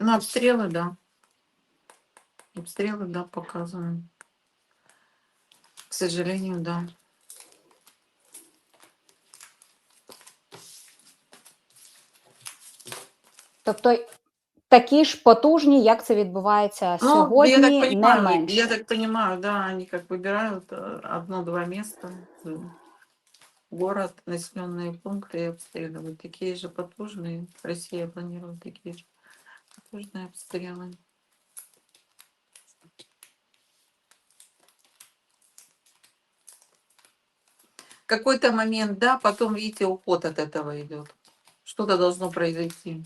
Ну, обстрелы, да. Обстрелы, да, показаны. К сожалению, да. Тобто такі ж потужні, як це відбувається Ну, я сьогодні, так не понимаю, менше. я так понимаю, да, они как выбирают э, одно-два места, э, город, населенные пункты и обстреливают. Такие же потужные. Россия планирует такие же потужные обстрелы. Какой-то момент, да, потом, видите, уход от этого идет. Что-то должно произойти.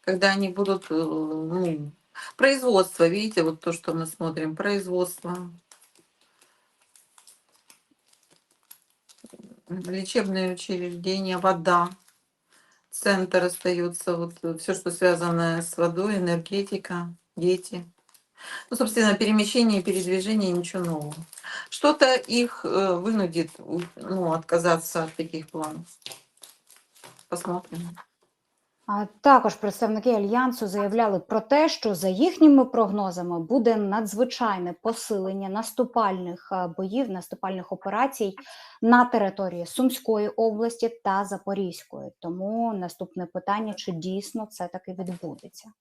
Когда они будут, э, ну, производство, видите, вот то, что мы смотрим, производство, лечебные учреждения, вода, центр остается, вот все, что связано с водой, энергетика, дети. Ну, собственно, перемещение, передвижение, ничего нового. Что-то их э, вынудит ну, отказаться от таких планов. Посмотрим. Також представники альянсу заявляли про те, що за їхніми прогнозами буде надзвичайне посилення наступальних боїв, наступальних операцій на території Сумської області та Запорізької. Тому наступне питання: чи дійсно це таки відбудеться?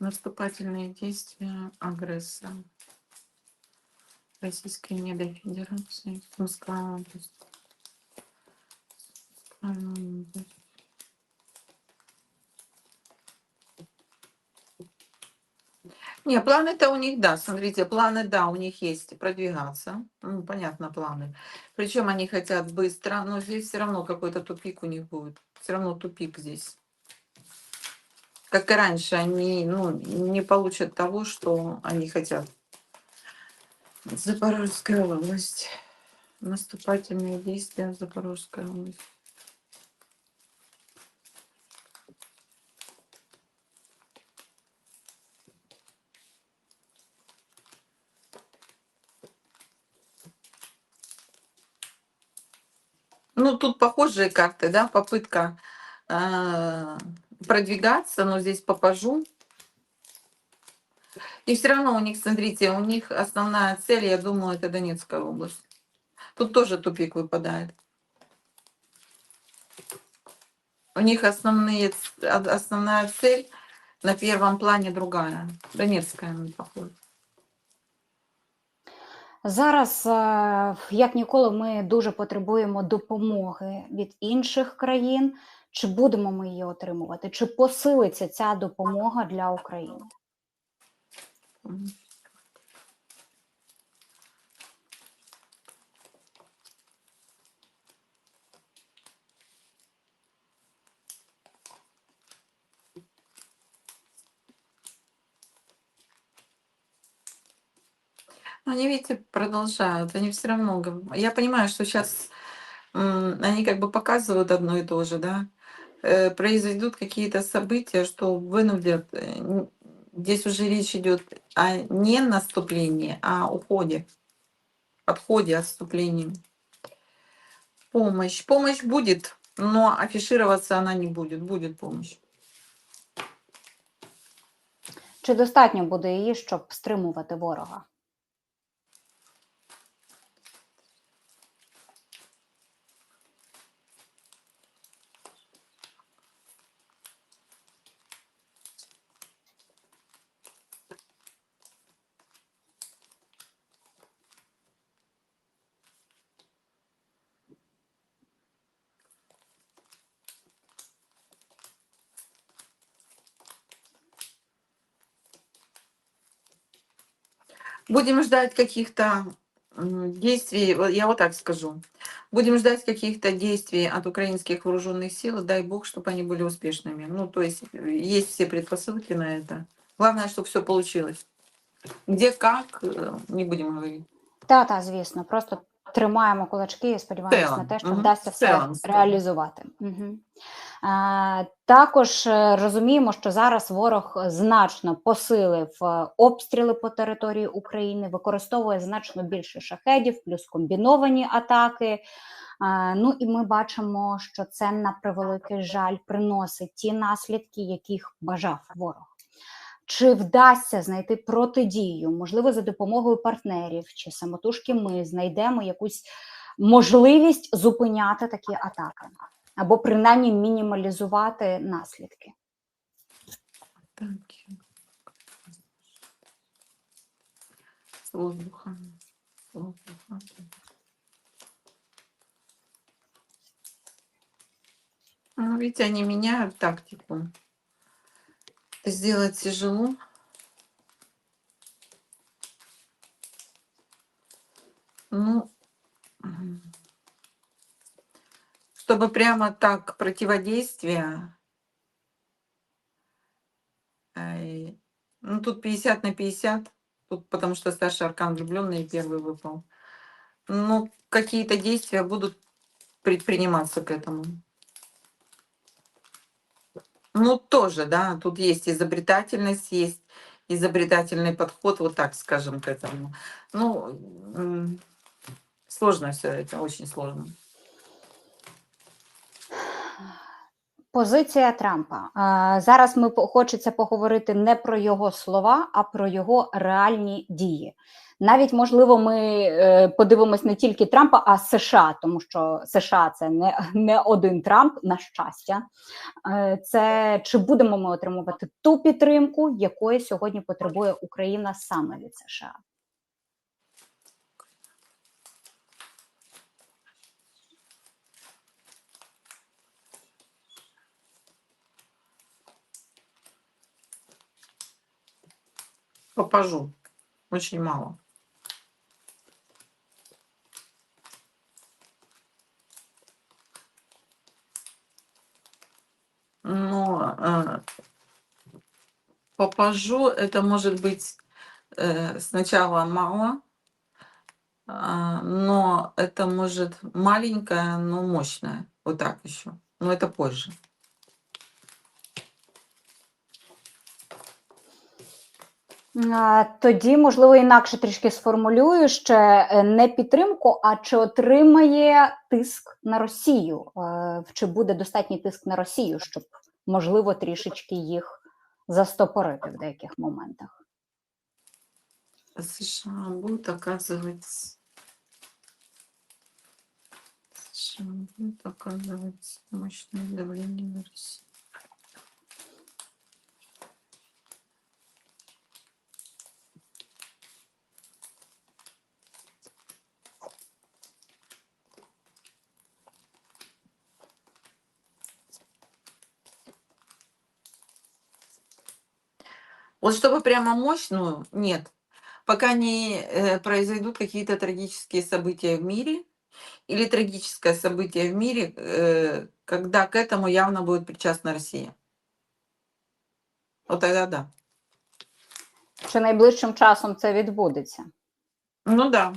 Наступательные действия агрессора Российской Медой Федерации, Сумская область. Не, планы-то у них, да, смотрите, планы, да, у них есть продвигаться, ну, понятно, планы. Причем они хотят быстро, но здесь все равно какой-то тупик у них будет, все равно тупик здесь. Как и раньше, они ну, не получат того, что они хотят. Запорожская область. Наступательные действия в Запорожской Ну, тут похожие карты, да, попытка а, продвигаться, но здесь попажу. И все равно у них, смотрите, у них основная цель, я думаю, это Донецкая область. Тут тоже тупик выпадает. У них основные, основная цель на первом плане другая. Донецкая, похоже. Зараз, е, як ніколи, ми дуже потребуємо допомоги від інших країн. Чи будемо ми її отримувати? Чи посилиться ця допомога для України? Они, видите, продолжают. Они все равно... Я понимаю, что сейчас они как бы показывают одно и то же, да. Э, Произойдут какие-то события, что вынудят... э, Здесь уже речь идет о не наступлении, а уходе. Подходе, отступлении. Помощь. Помощь будет, но афишироваться она не будет. Будет помощь. Чи достатньо буде її, щоб стримувати ворога? Будем ждать каких-то действий, я вот так скажу. Будем ждать каких-то действий от украинских вооруженных сил, дай бог, чтобы они были успешными. Ну, то есть э, есть все предпосылки на это. Главное, чтобы все получилось. Где, как, э, не будем говорить. Та, та, звісно, просто тримаємо кулачки і сподіваємося на те, що мгм, вдасться все реалізувати. Угу. А, також е, розуміємо, що зараз ворог значно посилив е, обстріли по території України, використовує значно більше шахедів, плюс комбіновані атаки. А, Ну і ми бачимо, що це на превеликий жаль приносить ті наслідки, яких бажав ворог. Чи вдасться знайти протидію? Можливо, за допомогою партнерів чи самотужки ми знайдемо якусь можливість зупиняти такі атаки або принаймні мінімалізувати наслідки. Ну, видите, они меняют тактику. Сделать тяжело. Ну, чтобы прямо так противодействие, ну, тут 50 на 50, тут потому что старший аркан влюбленный первый выпал. Ну, какие-то действия будут предприниматься к этому. Ну, тоже, да, тут есть изобретательность, есть изобретательный подход, вот так скажем, к этому. Ну, м, сложно все это, очень сложно. Позиція Трампа. А, Зараз ми по- хочеться поговорити не про його слова, а про його реальні дії. Навіть можливо, ми е, подивимось не тільки Трампа, а США, тому що США це не, не один Трамп, на щастя. Е, Це чи будемо ми отримувати ту підтримку, якої сьогодні потребує Україна саме від США? Попажу. Очень мало. Но э, попажу, это может быть э, сначала мало, а, но это может маленькое, но мощное. Вот так еще. Но это позже. Тоді, можливо, інакше трішки сформулюю ще е, не підтримку, а чи отримає тиск на Росію? Е, Чи буде достатній тиск на Росію, щоб можливо трішечки їх застопорити в деяких моментах? США будут оказывать США будут оказывать мощное давление на Россию. Вот чтобы прямо мощную, нет. Пока не э, произойдут какие-то трагические события в мире или трагическое событие в мире, э, когда к этому явно будет причастна Россия. Вот тогда да. Чи найближчим часом це відбудеться? Ну да.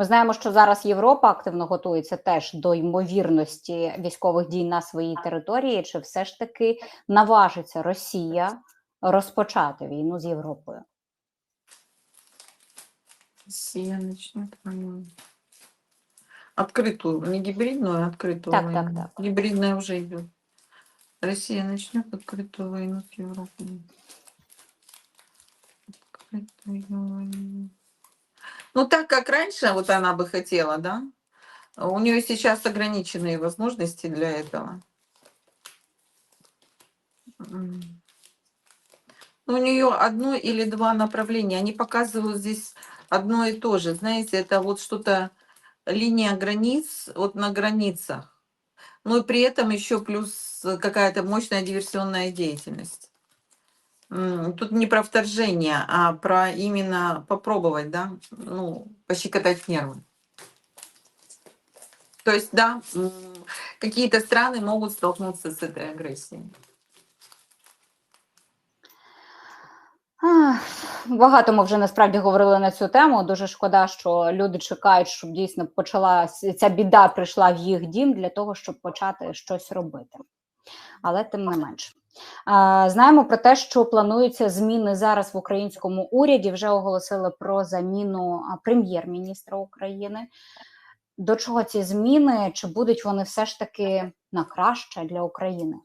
Ми знаємо, що зараз Європа активно готується теж до ймовірності військових дій на своїй території. Чи все ж таки наважиться Росія розпочати війну з Європою? Россия начнет войну. Открытую, не гибридную, а открытую Так, войну. так, так. Гибридная уже идет. Россия начнет открытую войну с Европой. Открытую войну. Ну, так как раньше вот она бы хотела, да? У нее сейчас ограниченные возможности для этого. Ну, У нее одно или два направления. Они показывают здесь одно и то же. Знаете, это вот что-то линия границ, вот на границах. Ну и при этом еще плюс э, какая-то мощная диверсионная деятельность. М, Тут не про вторжение, а про именно попробовать, да, ну, пощекотать нервы. То есть, да, м, какие-то страны могут столкнуться с этой агрессией. Ах, Багато ми вже насправді говорили на цю тему. Дуже шкода, що люди чекають, щоб дійсно почала ця біда прийшла в їх дім для того, щоб почати щось робити. Але тим не менш. Знаємо про те, що плануються зміни зараз в українському уряді. Вже оголосили про заміну прем'єр-міністра України. До чого ці зміни? Чи будуть вони все ж таки на краще для України?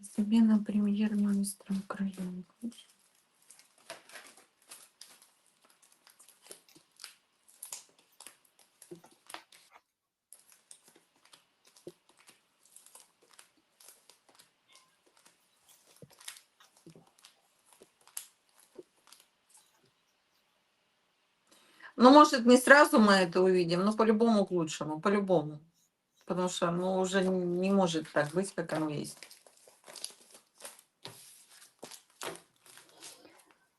Зміна прем'єр-міністра Украины. Ну, может, не сразу мы это увидим, но по-любому к лучшему, по-любому. Потому что, ну, уже не может так быть, как оно есть.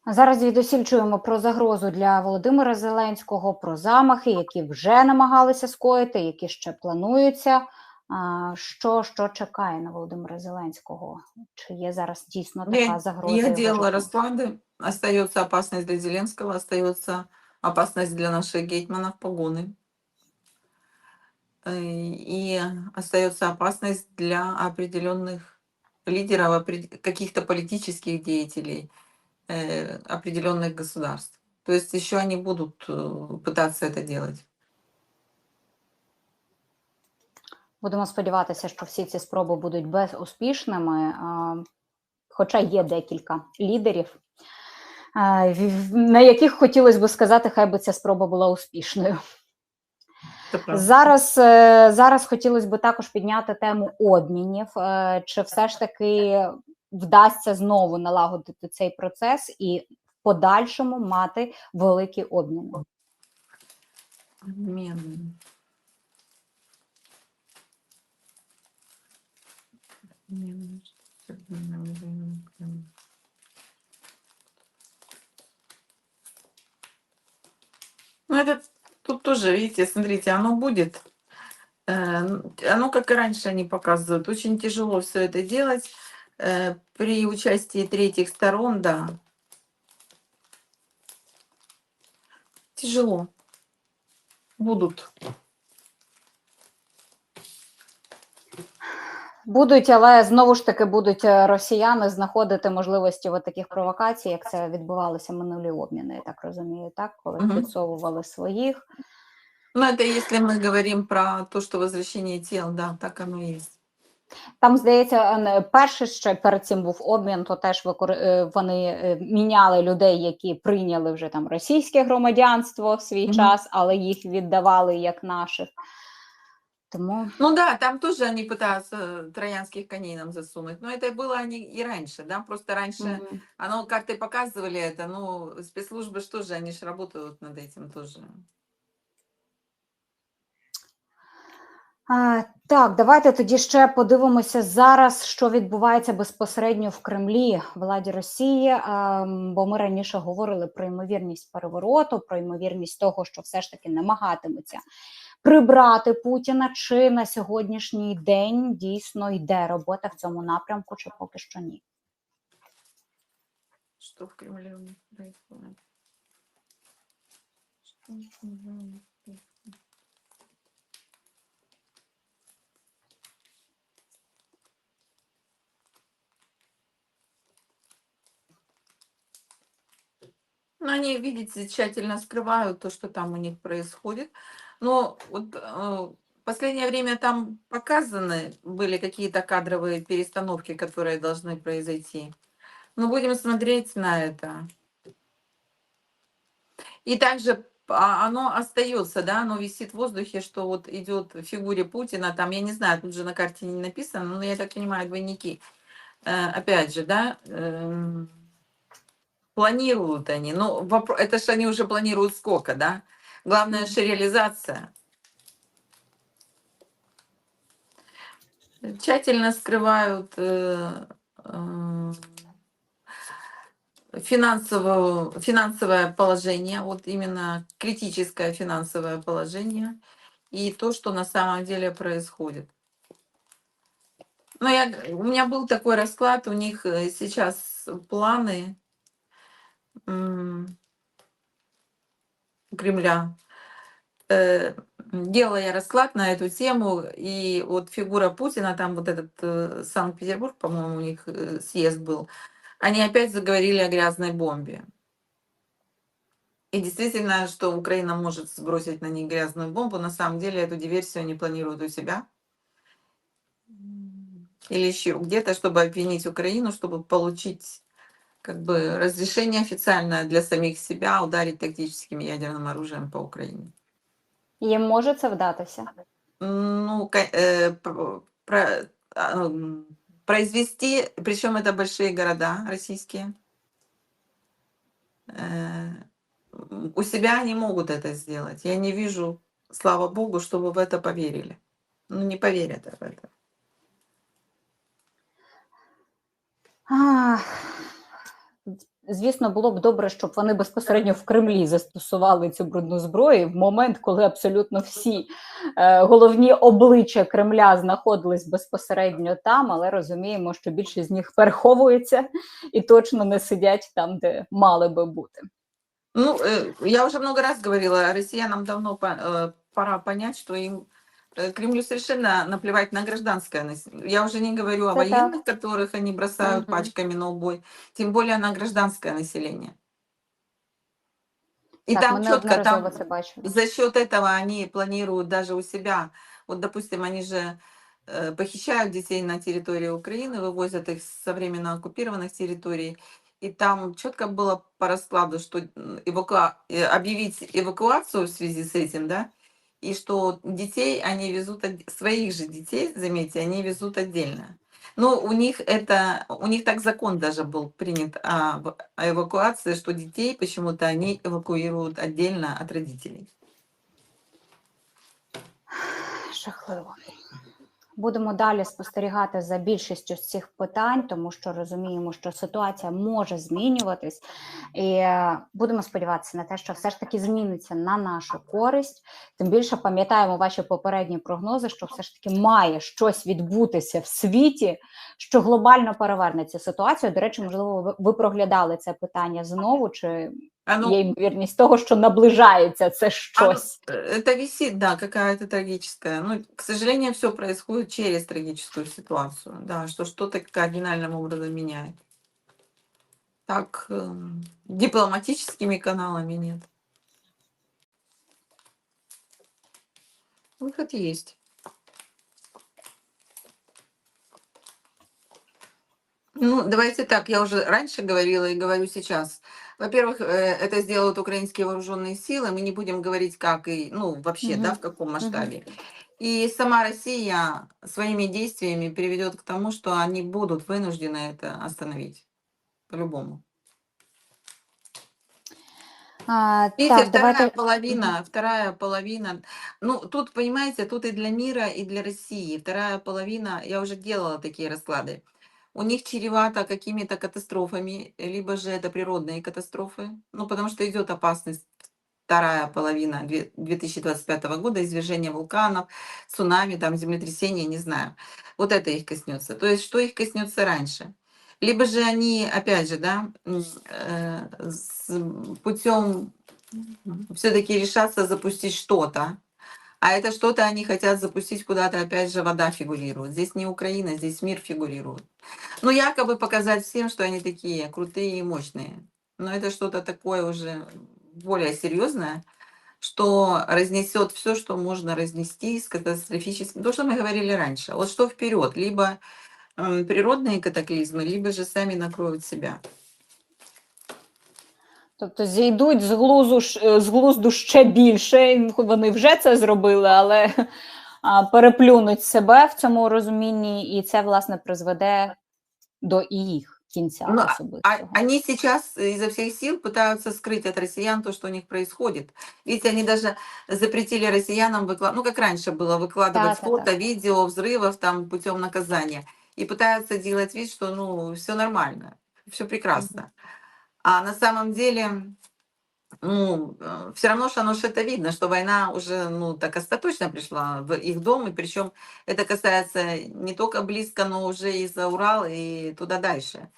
Зараз звідусіль чуємо про загрозу для Володимира Зеленського, про замахи, які вже намагалися скоїти, які ще плануються. А, Що, що чекає на Володимира Зеленського? Чи є зараз дійсно така Я, загроза? я його делала життю? расклады. Остается опасность для Зеленского, остается опасность для наших гетманов погоны. Э, И остается опасность для определенных лидеров, опред- каких-то политических деятелей э, определенных государств. То есть еще они будут э, пытаться это делать. Будемо сподіватися, що всі ці спроби будуть безуспішними, а, хоча є декілька лідерів, а, в- на яких хотілося б сказати, хай би ця спроба була успішною. Это правда. Зараз, е, зараз хотілося б також підняти тему обмінів. Е, Чи все ж таки вдасться знову налагодити цей процес і в подальшому мати великі обміни? Обмены. Обмены. Ну, это тут тоже, видите, смотрите, оно будет. э, Оно, как и раньше они показывают, очень тяжело все это делать. э, При участии третьих сторон, да. Тяжело. Будут. Будуть, але знову ж таки будуть е, росіяни знаходити можливості в таких провокацій, як це відбувалося минулі обміни, я так розумію, так? Коли підсовували своїх. Ну, это если мы говорим про то, что возвращение тел, да, так оно и есть. Там, здається, перший ще перед цим був обмін, то теж е, вони е, міняли людей, які прийняли вже там російське громадянство в свій Мгм. час, але їх віддавали як наших. Тому Ну да, там тоже они пытаются э, троянских коней нам засунуть. Но это было они и раньше, да, просто раньше мгм. оно как-то показывали это, ну, спецслужбы что же, они же работают над этим тоже. А, так, давайте тоді ще подивимося зараз, що відбувається безпосередньо в Кремлі владі Росії. А, м, бо ми раніше говорили про ймовірність перевороту, про ймовірність того, що все ж таки намагатимуться прибрати Путіна. Чи на сьогоднішній день дійсно йде робота в цьому напрямку, чи поки що ні? Что в них происходит? Ну, они, видите, тщательно скрывают то, что там у них происходит. Но вот э, в последнее время там показаны были какие-то кадровые перестановки, которые должны произойти. Но будем смотреть на это. И также а, оно остается, да, оно висит в воздухе, что вот идет в фигуре Путина, там, я не знаю, тут же на карте не написано, но я так понимаю, двойники. Э, опять же, да, эм, планируют они, ну, вопро- это же они уже планируют сколько, да? Главное же реализация. Тщательно скрывают э, э, финансовую, финансовое положение, вот именно критическое финансовое положение и то, что на самом деле происходит. Ну, я, у меня был такой расклад, у них э, сейчас планы Кремля э, Делала я расклад на эту тему, и вот фигура Путина, там вот этот э, Санкт-Петербург, по-моему, у них э, съезд был, они опять заговорили о грязной бомбе. И действительно, что Украина может сбросить на них грязную бомбу, на самом деле эту диверсию они планируют у себя. Или еще где-то, чтобы обвинить Украину, чтобы получить как бы разрешение официальное для самих себя ударить тактическим ядерным оружием по Украине. Їм може це вдатися? Ну, э, про- м, произвести, причем это большие города российские, э, у себя они могут это сделать. Я не вижу, слава богу, чтобы в это поверили. Ну, не поверят в это. Звісно, було б добре, щоб вони безпосередньо в Кремлі застосували цю брудну зброю в момент, коли абсолютно всі е, головні обличчя Кремля знаходились безпосередньо там, але розуміємо, що більшість з них переховується і точно не сидять там, де мали би бути. Ну, э, я уже много раз говорила, россиянам давно по- э, пора понять, что им э, Кремлю совершенно наплевать на гражданское население. Я уже не говорю о Это так. военных, которых они бросают пачками на убой, тем более на гражданское население. И так, там четко, там за счет этого они планируют даже у себя. Вот, допустим, они же э, похищают детей на территории Украины, вывозят их со временно оккупированных территорий. И там четко было по раскладу, что м, эвакуа- э, объявить эвакуацию в связи с этим, да, и что детей они везут, своих же детей, заметьте, они везут отдельно. Но у них это, у них так закон даже был принят о, о эвакуации, что детей почему-то они эвакуируют отдельно от родителей. Жахливо. Будемо далі спостерігати за більшістю з цих питань, тому що розуміємо, що ситуація може змінюватись, і е, будемо сподіватися на те, що все ж таки зміниться на нашу користь. Тим більше пам'ятаємо ваші попередні прогнози, що все ж таки має щось відбутися в світі, що глобально переверне цю ситуацію. До речі, можливо, ви- ви проглядали це питання знову, чи Оно, є ймовірність того, що наближається це оно, щось. э, это висит, да, какая-то трагическая. Ну, к сожалению, все происходит через трагическую ситуацию, да, что что-то кардинальным образом меняет. Так, эм, дипломатическими каналами нет. Выход есть. Ну, давайте так, я уже раньше говорила и говорю сейчас. Во-первых, э, это сделают украинские вооруженные силы, мы не будем говорить, как и, ну, вообще, да, Мгм. в каком масштабе. И сама Россия своими действиями приведет к тому, что они будут вынуждены это остановить. По-любому. А, Видите, так, вторая давайте половина, вторая половина. Ну, тут, понимаете, тут и для мира, и для России. Вторая половина, я уже делала такие расклады. У них чревато какими-то катастрофами, либо же это природные катастрофы. Ну, потому что идет опасность вторая половина две- 2025 года, извержение вулканов, цунами, там, землетрясения, не знаю. Вот это их коснется. То есть, что их коснется раньше? Либо же они, опять же, да, э, путем все-таки решаться запустить что-то. А это что-то они хотят запустить куда-то, опять же, вода фигурирует. Здесь не Украина, здесь мир фигурирует. Ну, якобы показать всем, что они такие крутые и мощные. Но это что-то такое уже более серьезное, что разнесет все, что можно разнести с катастрофическим. То, что мы говорили раньше. Вот что вперед, либо природные катаклизмы, либо же сами накроют себя. Тобто зійдуть з глузу ж- е, з глузду ще більше. Вони вже це зробили, але а, переплюнуть себе в цьому розумінні, і це власне призведе до і їх кінця Ну, А особистого. они сейчас изо всех сил пытаются скрыть от россиян то, что у них происходит. Видите, они даже запретили россиянам выкладывать, ну, как раньше было, выкладывать Да-да-да. фото, видео взрывов там путем наказания. И пытаются делать вид, что, ну, все нормально, все прекрасно. А на самом деле, ну, все равно, что оно ж это видно, что война уже, ну, так остаточно пришла в их дом, и причем это касается не только близко, но уже и за Урал, и туда дальше.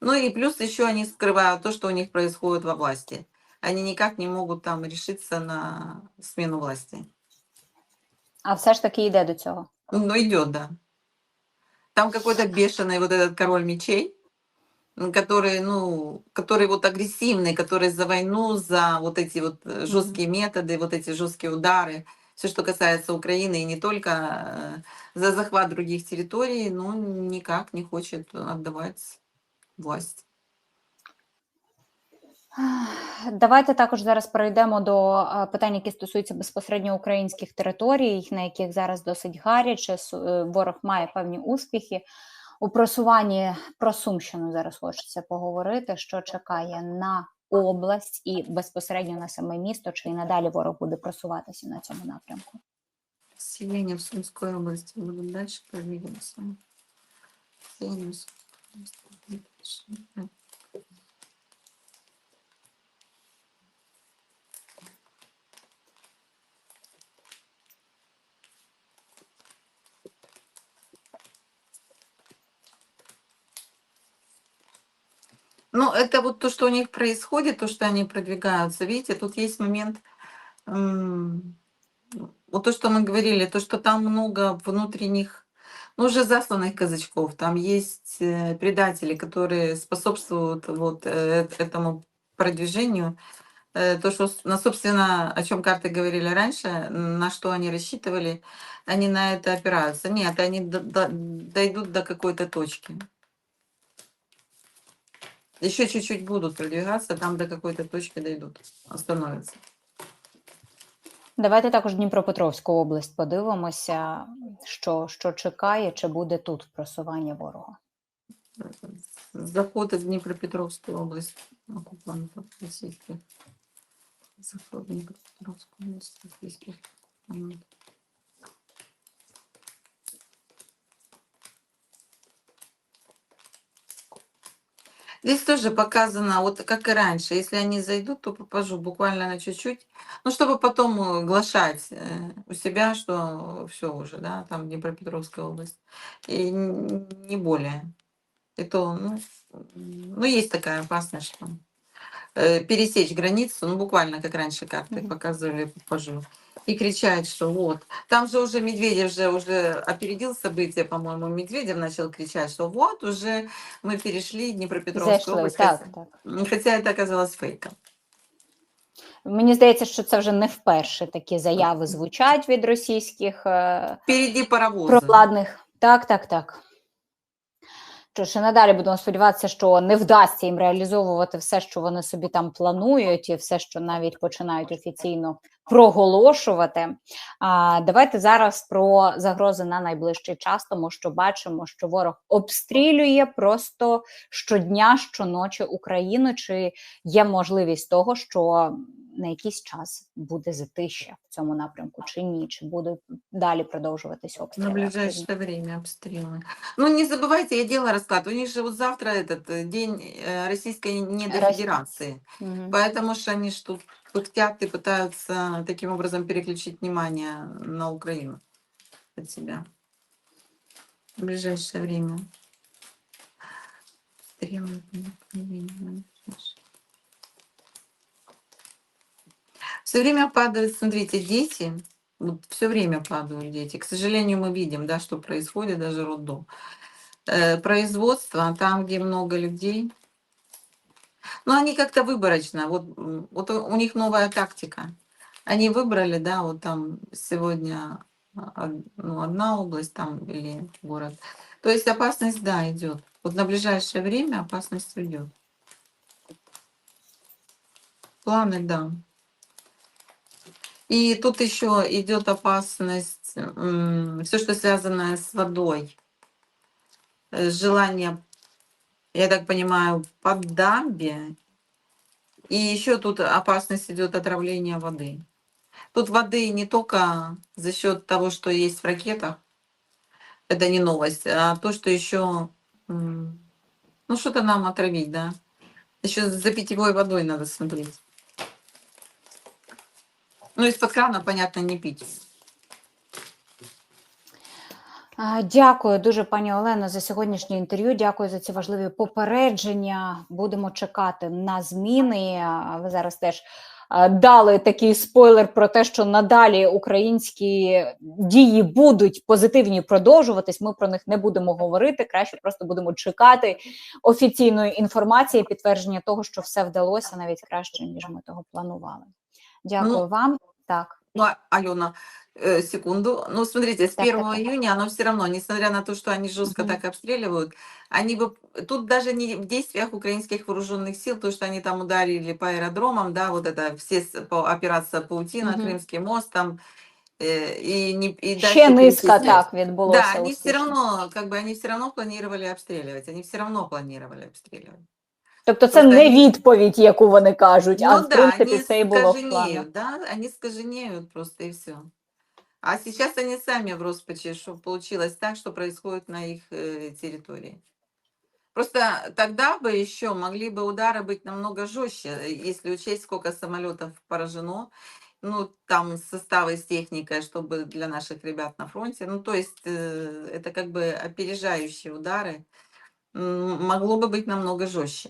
Ну и плюс еще они скрывают то, что у них происходит во власти. Они никак не могут там решиться на смену власти. А все ж таки йде до цього. Ну, идет, да. Там какой-то бешеный вот этот король мечей, м, который, ну, который вот агрессивный, который за войну, за вот эти вот э, жесткие методы, вот эти жесткие удары, все, что касается Украины, и не только э, за захват других территорий, ну, никак не хочет отдавать власть. Давайте також зараз перейдемо до е, питань, які стосуються безпосередньо українських територій, на яких зараз досить гаряче. Су- е, Ворог має певні успіхи. У просуванні про Сумщину зараз хочеться поговорити, що чекає на область і безпосередньо на саме місто, чи і надалі ворог буде просуватися на цьому напрямку. Селение в Сумської області Будем далі подивимося. Селение в Сумської области. Ну, это вот то, что у них происходит, то, что они продвигаются. Видите, тут есть момент, вот то, что мы говорили, то, что там много внутренних, ну, уже засланных казачков. Там есть э, предатели, которые способствуют вот э, этому продвижению. Э, То, что, собственно, о чем карты говорили раньше, на что они рассчитывали, они на это опираются. Нет, они до- до- дойдут до какой-то точки. Еще чуть-чуть будут продвигаться, там до какой-то точки дойдут, остановятся. Давайте також Дніпропетровську область подивимося, що, що чекає, чи буде тут просування ворога. Заход в Днепропетровскую область оккупантов российских. Заход в Днепропетровскую область российских Здесь тоже показано, вот как и раньше, если они зайдут, то попажу буквально на чуть-чуть, ну, чтобы потом э, глашать э, у себя, что все уже, да, там Днепропетровская область, и не более. И то, ну, ну, есть такая опасность, что э, пересечь границу, ну, буквально, как раньше карты Мгм. показывали, покажу, и кричать, что вот. Там же уже Медведев же уже опередил события, по-моему, Медведев начал кричать, что вот уже мы перешли Днепропетровскую Зайшли, область, так, хотя, так. м, хотя это оказалось фейком. Мені здається, що це вже не вперше такі заяви звучать від російських е, Впереди паровозы. провладних. Так, так, так. Що ж, надалі будемо сподіватися, що не вдасться їм реалізовувати все, що вони собі там планують, і все, що навіть починають офіційно проголошувати. А, давайте зараз про загрози на найближчий час, тому що бачимо, що ворог обстрілює просто щодня, щоночі Україну. Чи є можливість того, що на якийсь час буде затища в цьому напрямку, чи ні? Чи буде далі продовжуватись обстріли? На активні? ближайшее время обстрелы. Ну, не забывайте, я делала расклад. У них же вот завтра этот э, день э, российской недофедерации. Мгм. Поэтому что они ж тут пыхтят и пытаются таким образом переключить внимание на Украину от себя. В ближайшее время. Стрелы, Все время падают, смотрите, дети. Вот все время падают дети. К сожалению, мы видим, да, что происходит, даже роддом. Э, производство, там, где много людей, ну, они как-то выборочно. Вот, вот у них новая тактика. Они выбрали, да, вот там сегодня а, ну, одна область там или город. То есть опасность, да, идет. Вот на ближайшее время опасность уйдет. Планы, да. И тут еще идет опасность, все, что связано с водой. Э, Желание, я так понимаю, по дамбе. И еще тут опасность идет отравления воды. Тут воды не только за счет того, что есть в ракетах, это не новость, а то, что еще, ну что-то нам отравить, да. Еще за питьевой водой надо смотреть. Ну, из-под крана, понятно, не пить. Дякую дуже, пані Олено, за сьогоднішнє інтерв'ю. Дякую за ці важливі попередження. Будемо чекати на зміни. Ви зараз теж дали такий спойлер про те, що надалі українські дії будуть позитивні продовжуватись. Ми про них не будемо говорити. Краще просто будемо чекати офіційної інформації, підтвердження того, що все вдалося навіть краще ніж ми того планували. Дякую Ну, вам. Так. Ну, а- Алена, э, секунду. Ну, смотрите, с Так, 1 так, июня оно все равно, несмотря на то, что они жестко Мгм. так обстреливают, они бы тут даже не в действиях украинских вооруженных сил, то, что они там ударили по аэродромам, да, вот это все по, операция Паутина, Мгм. Крымский мост там, э, и, не, и Ще низка так відбулося. Да, они все равно, как бы они все равно планировали обстреливать, они все равно планировали обстреливать. Тобто це Просто не вони- відповідь, яку вони кажуть, а Ну в да, принципі они це і було в планах. скаженеют, да, они скаженеют просто и все. А сейчас они сами в роспаче, что получилось так, что происходит на их э, территории. Просто тогда бы еще могли бы удары быть намного жестче, э, если учесть, сколько самолетов поражено, ну, там составы с техникой, чтобы для наших ребят на фронте. Ну, то есть э, это как бы опережающие удары. М, Могло бы быть намного жестче.